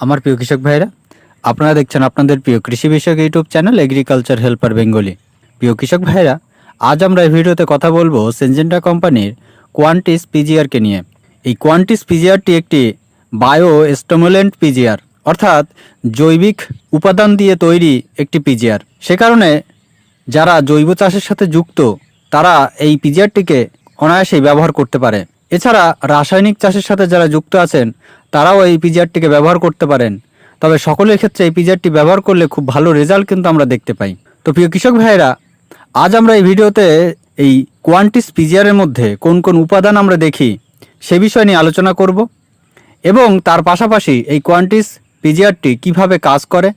আমার প্রিয় কৃষক ভাইরা, আপনারা দেখছেন আপনাদের প্রিয় কৃষি বিষয়ক YouTube channel agriculture helper Bengali. প্রিয় কৃষক ভাইরা, আজ আমরা এই ভিডিওতে কথা বলব সেনজেন্টা কোম্পানির কোয়ান্টিস পিজিআরকে নিয়ে। এই কোয়ান্টিস পিজিআরটি একটি বায়ো স্টমুলেন্ট পিজিআর, অর্থাৎ জৈবিক উপাদান দিয়ে তৈরি একটি পিজিআর। সে কারণে যারা জৈব চাষের সাথে যুক্ত, তারা এই পিজিআরটিকে অনায়াসেই ব্যবহার করতে পারে। এছাড়া রাসায়নিক চাষের সাথে যারা যুক্ত আছেন, তারাও এই পিজিআরটিকে ব্যবহার করতে পারেন। তবে সকলের ক্ষেত্রে এই পিজিআরটি ব্যবহার করলে খুব ভালো রেজাল্ট কিন্তু আমরা দেখতে পাই। তো প্রিয় কৃষক ভাইয়েরা, আজ আমরা এই ভিডিওতে এই কোয়ান্টিস পিজিআরের মধ্যে কোন কোন উপাদান আমরা দেখি, সে বিষয় নিয়ে আলোচনা করব এবং তার পাশাপাশি এই কোয়ান্টিস পিজিআরটি কীভাবে কাজ করে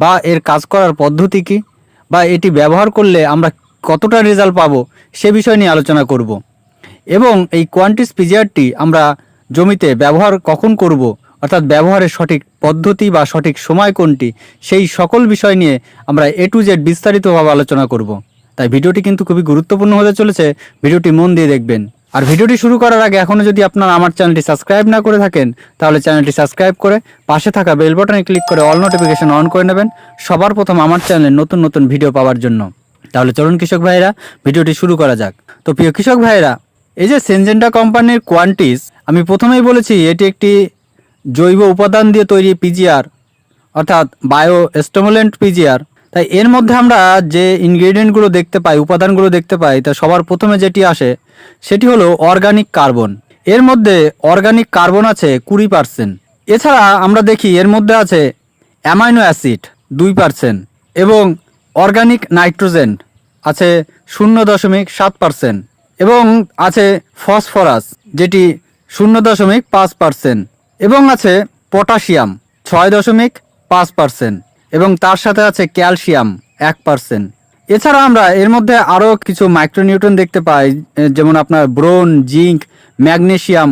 বা এর কাজ করার পদ্ধতি কি বা এটি ব্যবহার করলে আমরা কতটা রেজাল্ট পাবো, সে বিষয় নিয়ে আলোচনা করব। এবং এই কোয়ান্টিস পিজিআরটি আমরা জমিতে ব্যবহার কখন করব? অর্থাৎ ব্যবহারের সঠিক পদ্ধতি বা সঠিক সময় কোনটি? সেই সকল বিষয় নিয়ে আমরা এ টু জেড বিস্তারিতভাবে আলোচনা করব। তাই ভিডিওটি কিন্তু খুবই গুরুত্বপূর্ণ হতে চলেছে। ভিডিওটি মন দিয়ে দেখবেন। আর ভিডিওটি শুরু করার আগে এখনও যদি আপনারা আমার চ্যানেলটি সাবস্ক্রাইব না করে থাকেন, তাহলে চ্যানেলটি সাবস্ক্রাইব করে পাশে থাকা বেল বাটনে ক্লিক করে অল নোটিফিকেশন অন করে নেবেন সবার প্রথম আমার চ্যানেলে নতুন নতুন ভিডিও পাওয়ার জন্য। তাহলে চলুন কৃষক ভাইরা ভিডিওটি শুরু করা যাক। তো প্রিয় কৃষক ভাইরা এই যে সেনজেন্টা কোম্পানির কোয়ান্টিস আমি প্রথমেই বলেছি এটি একটি জৈব উপাদান দিয়ে তৈরি পিজিআর অর্থাৎ বায়ো স্টমুলেন্ট পিজিআর তাই এর মধ্যে আমরা যে ইনগ্রেডিয়েন্টগুলো দেখতে পাই উপাদানগুলো দেখতে পাই, তা সবার প্রথমে যেটি আসে, সেটি হলো অর্গানিক কার্বন এর মধ্যে অর্গানিক কার্বন আছে কুড়ি পার্সেন্ট এছাড়া আমরা দেখি এর মধ্যে আছে অ্যামাইনো অ্যাসিড দুই পার্সেন্ট এবং অর্গানিক নাইট্রোজেন আছে শূন্য দশমিক সাত পার্সেন্ট এবং আছে ফসফরাস, যেটি শূন্য দশমিক পাঁচ পার্সেন্ট, এবং আছে পটাশিয়াম, ছয় দশমিক পাঁচ পার্সেন্ট, এবং তার সাথে আছে ক্যালসিয়াম, এক পার্সেন্ট। এছাড়া আমরা এর মধ্যে আরও কিছু মাইক্রোনিউটন দেখতে পাই যেমন আপনার ব্রোন, জিঙ্ক ম্যাগনেশিয়াম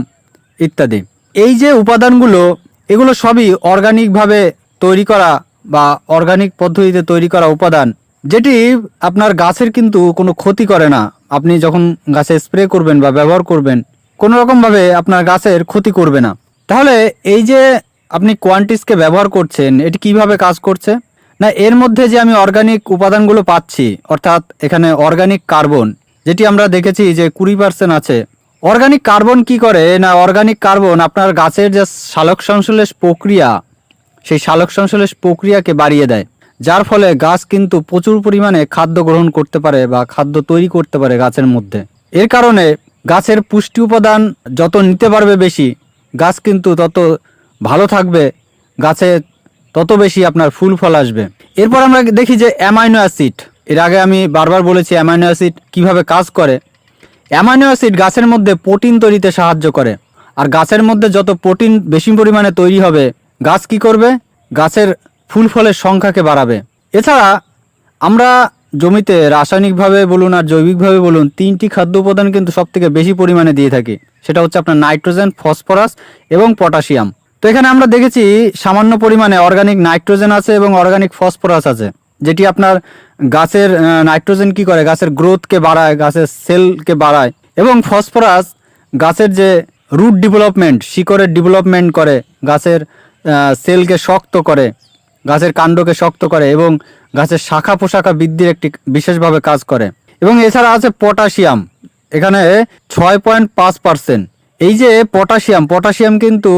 ইত্যাদি। এই যে উপাদানগুলো, এগুলো সবই অর্গানিকভাবে তৈরি করা বা অর্গানিক পদ্ধতিতে তৈরি করা উপাদান, যেটি আপনার গাছের কিন্তু কোনো ক্ষতি করে না আপনি যখন গাছে স্প্রে করবেন বা ব্যবহার করবেন, কোনো রকমভাবে আপনার গাছের ক্ষতি করবে না। তাহলে এই যে আপনি কোয়ান্টিসকে ব্যবহার করছেন, এটি কীভাবে কাজ করছে? না, এর মধ্যে যে আমি অর্গানিক উপাদানগুলো পাচ্ছি, অর্থাৎ এখানে অর্গানিক কার্বন যেটি আমরা দেখেছি যে কুড়ি পার্সেন্ট আছে। অর্গানিক কার্বন কি করে? না অর্গানিক কার্বন আপনার গাছের যে সালোক সংশ্লেষ প্রক্রিয়া, সেই সালোক সংশ্লেষ প্রক্রিয়াকে বাড়িয়ে দেয়। যার ফলে গাছ কিন্তু প্রচুর পরিমাণে খাদ্য গ্রহণ করতে পারে বা খাদ্য তৈরি করতে পারে গাছের মধ্যে। এর কারণে গাছের পুষ্টি উপাদান যত নিতে পারবে বেশি, গাছ কিন্তু তত ভালো থাকবে, গাছে তত বেশি আপনার ফুল ফল আসবে। এরপর আমরা দেখি যে অ্যামাইনো অ্যাসিড। এর আগে আমি বারবার বলেছি অ্যামাইনো অ্যাসিড কীভাবে কাজ করে। অ্যামাইনো অ্যাসিড গাছের মধ্যে প্রোটিন তৈরিতে সাহায্য করে। আর গাছের মধ্যে যত প্রোটিন বেশি পরিমাণে তৈরি হবে, গাছ কি করবে? গাছের ফুল ফলের সংখ্যাকে বাড়াবে। এছাড়া আমরা জমিতে রাসায়নিকভাবে বলুন আর জৈবিকভাবে বলুন তিনটি খাদ্য উপাদান কিন্তু সব থেকে বেশি পরিমাণে দিয়ে থাকি। সেটা হচ্ছে আপনার নাইট্রোজেন, ফসফরাস এবং পটাশিয়াম। তো এখানে আমরা দেখেছি সামান্য পরিমাণে অর্গানিক নাইট্রোজেন আছে এবং অর্গানিক ফসফরাস আছে, যেটি আপনার গাছের নাইট্রোজেন কি করে? গাছের গ্রোথকে বাড়ায়, গাছের সেলকে বাড়ায় এবং ফসফরাস গাছের যে রুট ডেভেলপমেন্ট, শিকড়ের ডেভেলপমেন্ট করে, গাছের সেলকে শক্ত করে। গাছের কাণ্ডকে শক্ত করে এবং গাছের শাখা পোশাখা বৃদ্ধির একটি বিশেষভাবে কাজ করে। এবং এছাড়া আছে পটাশিয়াম। এখানে ছয় পয়েন্ট পাঁচ পার্সেন্ট। এই যে পটাশিয়াম পটাশিয়াম কিন্তু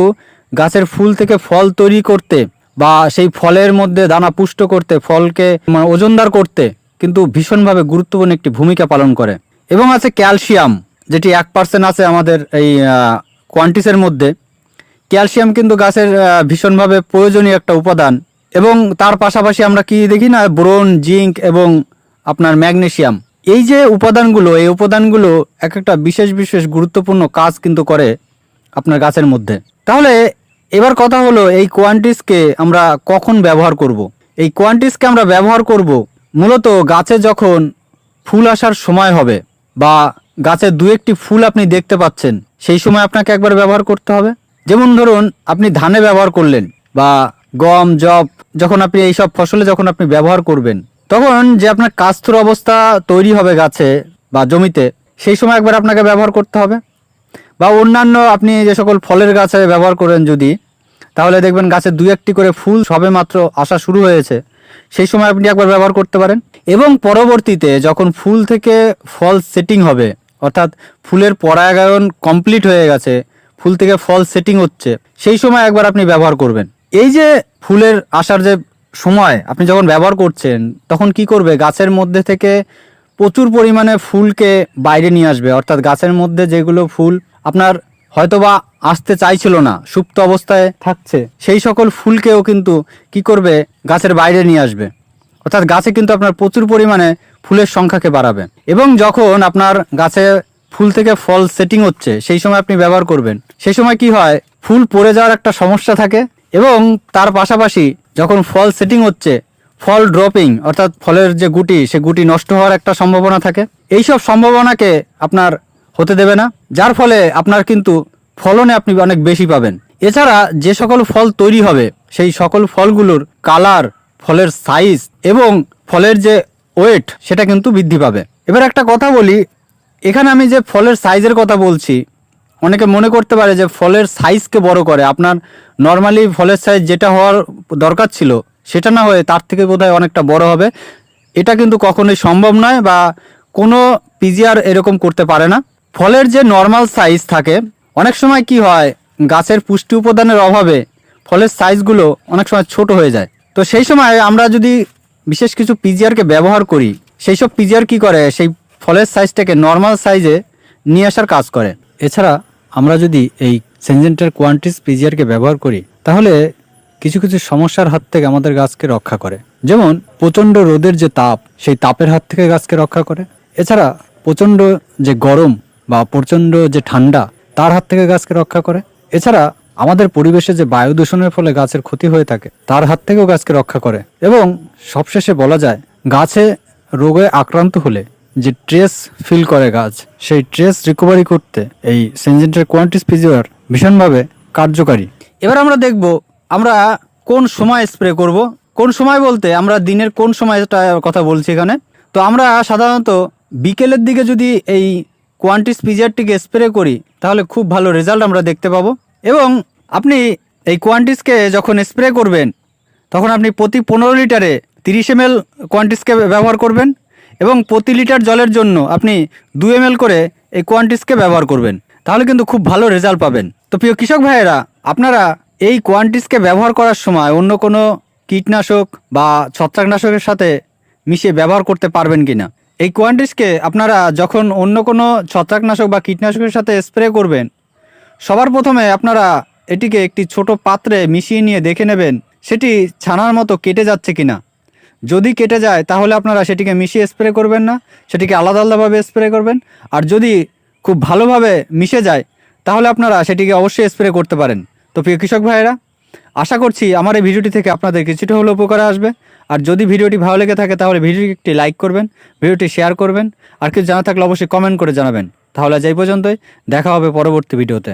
গাছের ফুল থেকে ফল তৈরি করতে বা সেই ফলের মধ্যে দানা পুষ্ট করতে, ফলকে মানে ওজনদার করতে কিন্তু ভীষণভাবে গুরুত্বপূর্ণ একটি ভূমিকা পালন করে। এবং আছে ক্যালসিয়াম, যেটি এক পার্সেন্ট আছে আমাদের এই কোয়ান্টিসের মধ্যে। ক্যালসিয়াম কিন্তু গাছের ভীষণভাবে প্রয়োজনীয় একটা উপাদান। এবং তার পাশাপাশি আমরা কি দেখি না, ব্রোন জিঙ্ক এবং আপনার ম্যাগনেশিয়াম এই যে উপাদানগুলো, এই উপাদানগুলো এক একটা বিশেষ বিশেষ গুরুত্বপূর্ণ কাজ কিন্তু করে আপনার গাছের মধ্যে। তাহলে এবার কথা হলো এই কোয়ান্টিসকে আমরা কখন ব্যবহার করব। এই কোয়ান্টিসকে আমরা ব্যবহার করব মূলত গাছে যখন ফুল আসার সময় হবে বা গাছে দু একটি ফুল আপনি দেখতে পাচ্ছেন, সেই সময় আপনাকে একবার ব্যবহার করতে হবে। যেমন ধরুন, আপনি ধানে ব্যবহার করলেন বা গম জব যখন আপনি এইসব ফসলে যখন আপনি ব্যবহার করবেন, তখন যে আপনার কাস্তুর অবস্থা তৈরি হবে গাছে বা জমিতে, সেই সময় একবার আপনাকে ব্যবহার করতে হবে। বা অন্যান্য আপনি যে সকল ফলের গাছে ব্যবহার করেন যদি, তাহলে দেখবেন গাছে দুই একটি করে ফুল সবে মাত্র আসা শুরু হয়েছে। সেই সময় আপনি একবার ব্যবহার করতে পারেন। এবং পরবর্তীতে যখন ফুল থেকে ফল সেটিং হবে, অর্থাৎ ফুলের পরাগায়ন কমপ্লিট হয়ে গেছে, ফুল থেকে ফল সেটিং হচ্ছে, সেই সময় একবার আপনি ব্যবহার করবেন। এই যে ফুলের আসার যে সময়, আপনি যখন ব্যবহার করছেন, তখন কি করবে? গাছের মধ্যে থেকে প্রচুর পরিমাণে ফুলকে বাইরে নিয়ে আসবে। অর্থাৎ গাছের মধ্যে যেগুলো ফুল আপনার হয়তোবা আসতে চাইছিল না, সুপ্ত অবস্থায় থাকছে, সেই সকল ফুলকেও কিন্তু কি করবে? গাছের বাইরে নিয়ে আসবে। অর্থাৎ গাছে কিন্তু আপনার প্রচুর পরিমাণে ফুলের সংখ্যাকে বাড়াবে। এবং যখন আপনার গাছে ফুল থেকে ফল সেটিং হচ্ছে, সেই সময় আপনি ব্যবহার করবেন। সেই সময় কি হয়? ফুল পড়ে যাওয়ার একটা সমস্যা থাকে। এবং তার পাশাপাশি যখন ফল সেটিং হচ্ছে, ফল ড্রপিং অর্থাৎ ফলের যে গুটি, সে গুটি নষ্ট হওয়ার একটা সম্ভাবনা থাকে। এইসব সম্ভাবনাকে আপনার হতে দেবে না, যার ফলে আপনার কিন্তু ফলনে আপনি অনেক বেশি পাবেন। এছাড়া যে সকল ফল তৈরি হবে, সেই সকল ফলগুলোর কালার ফলের সাইজ এবং ফলের যে ওয়েট সেটা কিন্তু বৃদ্ধি পাবে। এবার একটা কথা বলি, এখানে আমি যে ফলের সাইজের কথা বলছি অনেকে মনে করতে পারে যে ফলের সাইজকে বড় করে। আপনার নর্মালি ফলের সাইজ যেটা হওয়ার দরকার ছিল, সেটা না হয়ে তার থেকে বোধহয় অনেকটা বড় হবে। এটা কিন্তু কখনোই সম্ভব নয় বা কোনো পিজিআর এরকম করতে পারে না। ফলের যে নর্মাল সাইজ থাকে, অনেক সময় কি হয়, গাছের পুষ্টি উপাদানের অভাবে ফলের সাইজগুলো অনেক সময় ছোট হয়ে যায়। তো সেই সময় আমরা যদি বিশেষ কিছু পিজিআরকে ব্যবহার করি, সেই সব পিজিআর কী করে? সেই ফলের সাইজটাকে নর্মাল সাইজে নিয়ে আসার কাজ করে। এছাড়া আমরা যদি এই সেনজেন্টার কোয়ান্টিস পিজিআরকে ব্যবহার করি, তাহলে কিছু কিছু সমস্যার হাত থেকে আমাদের গাছকে রক্ষা করে। যেমন, প্রচণ্ড রোদের যে তাপ, সেই তাপের হাত থেকে গাছকে রক্ষা করে। এছাড়া, প্রচণ্ড যে গরম বা প্রচণ্ড যে ঠান্ডা, তার হাত থেকে গাছকে রক্ষা করে। এছাড়া, আমাদের পরিবেশে যে বায়ু দূষণের ফলে গাছের ক্ষতি হয়ে থাকে, তার হাত থেকেও গাছকে রক্ষা করে। এবং সবশেষে বলা যায়, গাছে রোগে আক্রান্ত হলে যে ট্রেস ফিল করে গাছ, সেই ট্রেস রিকভারি করতে এই সেনজেন্টার কোয়ান্টিস পিজিওর ভীষণভাবে কার্যকারী। এবার আমরা দেখব, আমরা কোন সময় স্প্রে করব, কোন সময় বলতে আমরা দিনের কোন সময়টা কথা বলছি এখানে। তো আমরা সাধারণত বিকেলের দিকে যদি এই কোয়ান্টিস পিজিআরটিকে স্প্রে করি, তাহলে খুব ভালো রেজাল্ট আমরা দেখতে পাবো। এবং আপনি এই কোয়ান্টিসকে যখন স্প্রে করবেন, তখন আপনি প্রতি পনেরো লিটারে তিরিশ এম এল কোয়ান্টিসকে ব্যবহার করবেন। এবং প্রতি লিটার জলের জন্য আপনি দু এম করে এই কোয়ান্টিসকে ব্যবহার করবেন। তাহলে কিন্তু খুব ভালো রেজাল্ট পাবেন। তো প্রিয় কৃষক ভাইয়েরা, আপনারা এই কোয়ান্টিসকে ব্যবহার করার সময় অন্য কোনো কীটনাশক বা ছত্রাকনাশকের সাথে মিশিয়ে ব্যবহার করতে পারবেন কি না এই কোয়ান্টিসকে আপনারা যখন অন্য কোনো ছত্রাকনাশক বা কীটনাশকের সাথে স্প্রে করবেন, সবার প্রথমে আপনারা এটিকে একটি ছোট পাত্রে মিশিয়ে নিয়ে দেখে নেবেন, সেটি ছানার মতো কেটে যাচ্ছে কিনা। যদি কেটে যায়, তাহলে আপনারা সেটিকে মিশিয়ে স্প্রে করবেন না, সেটিকে আলাদা আলাদাভাবে স্প্রে করবেন। আর যদি খুব ভালোভাবে মিশে যায়, তাহলে আপনারা সেটিকে অবশ্যই স্প্রে করতে পারেন। তো প্রিয় কৃষক ভাইয়েরা, আশা করছি আমার এই ভিডিওটি থেকে আপনাদের কিছুটা হলেও উপকারে আসবে। আর যদি ভিডিওটি ভালো লেগে থাকে, তাহলে ভিডিওটি একটি লাইক করবেন, ভিডিওটি শেয়ার করবেন। আর কিছু জানা থাকলে অবশ্যই কমেন্ট করে জানাবেন। তাহলে এই পর্যন্তই, দেখা হবে পরবর্তী ভিডিওতে।